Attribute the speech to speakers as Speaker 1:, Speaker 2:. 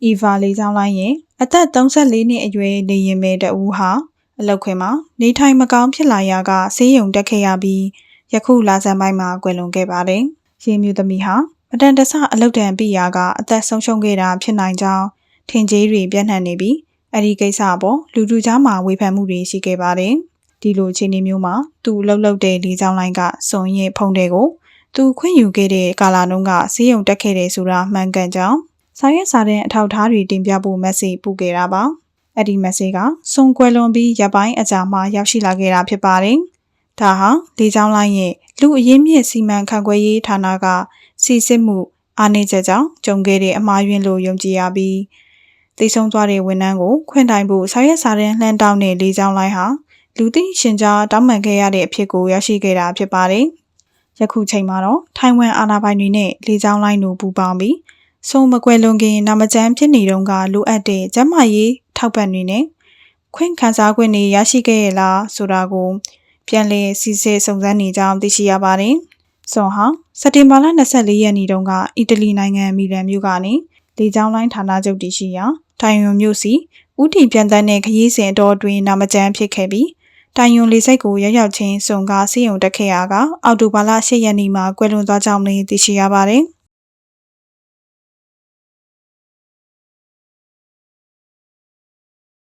Speaker 1: ။အီဗာလေးချောင်းလိုင်းရဲ့အသက်34နှစ်အရွယ်နေရင်မဲတဦးဟာအလောက်ခွင်မှာနေထိုင်မကောင်းဖြစ်လာရာကဆေးရုံတက်ခဲ့ရပြီးယခုလာဇန်ပိုင်းမှာကွယ်လွန်ခဲ့ပါတယ်။ရေမြူသမီးဟာမတန်တဆအလောက်တန်ပြရာကအသက်ဆုံးရှုံးခဲ့တာဖြစ်နိုင်ကြောင်းထင်ကြေးတွေပြန့်နှံ့နေပြီးအဲ့ဒီကိစ္စအပေါ်လူလူကြားမှာဝေဖန်မှုတွေရှိခဲ့ပါတယ်။ဒီလိုအခြေအနေမျိုးမှာသူလှုပ်လှုပ်တဲ့လေးချောင်းလိုင်းကစွန်ရင်ဖုံတဲ့ကိုသူခွင့်ယူခဲ့တဲ့ကာလာနှုန်းကဆေးရုံတက်ခဲ့တယ်ဆိုတာမှန်ကန်ကြောင်း စာရွက်စာတမ်းအထောက်အထားတွေတင်ပြဖို့မက်ဆေ့ပို့ခဲ့တာပါ။အဲ့ဒီမက်ဆေ့ကစွန်ကွယ်လွန်ပြီးရပ်ပိုင်းအကြာမှရောက်ရှိလာခဲ့တာဖြစ်ပါတယ်။ဒါဟာလေးချောင်းလိုင်းရဲ့လူအရင်းမြစ်စီမံခန့်ခွဲရေးဌာနကစီစစ်မှုအားနည်းချက်ကြောင့်ကြုံခဲ့တဲ့အမှားယွင်းလို့ယုံကြည်ရပြီးတိတ်ဆုံးသွားတဲ့ဝန်ထမ်းကိုခွင့်တိုင်ဖို့စာရွက်စာတမ်းလှမ်းတောင်းတဲ့လေးချောင်းလိုင်းဟာလူသိရှင်ကြားတောင်းပန်ခဲ့ရတဲ့အဖြစ်ကိုရရှိခဲ့တာဖြစ်ပါတယ်။ယခုချိန်မှာတော့ထိုင်ဝမ်အာဏာပိုင်တွေနဲ့လေးချောင်းလိုင်းတို့ပူးပေါင်းပြီး ဆုံးမကွယ်လွန်ခင်နာမကျန်းဖြစ်နေတုန်းကလိုအပ်တဲ့ကျန်းမာရေးထောက်ပံ့တွေနဲ့ခွင့်ခံစားခွင့်တွေရရှိခဲ့ရလားဆိုတာကိုပြန်လည်စစ်ဆေးစုံစမ်းနေကြောင်းသိရှိရပါတယ်။စွန်ဟာစက်တင်ဘာလ24ရက်နေ့တုန်းကအီတလီနိုင်ငံမီလန်မြို့ကနေလေကြောင်းလိုင်းဌာနချုပ်တည်ရှိရာတိုင်ယွန်မြို့စီဥတီပြန်တန်းတဲ့ခရီးစဉ်အတော်အတွင်းနာမကျန်းဖြစ်ခဲ့ပြီးတိုင်ယွန်လေစိတ်ကိုရောက်ရောက်ချင်းစုံကားစီးရုံတက်ခဲ့ရကအော်တိုဘာလ10ရက်နေ့မှာကွယ်လွန်သွားကြောင်းလည်းသိရှိရပါတယ်။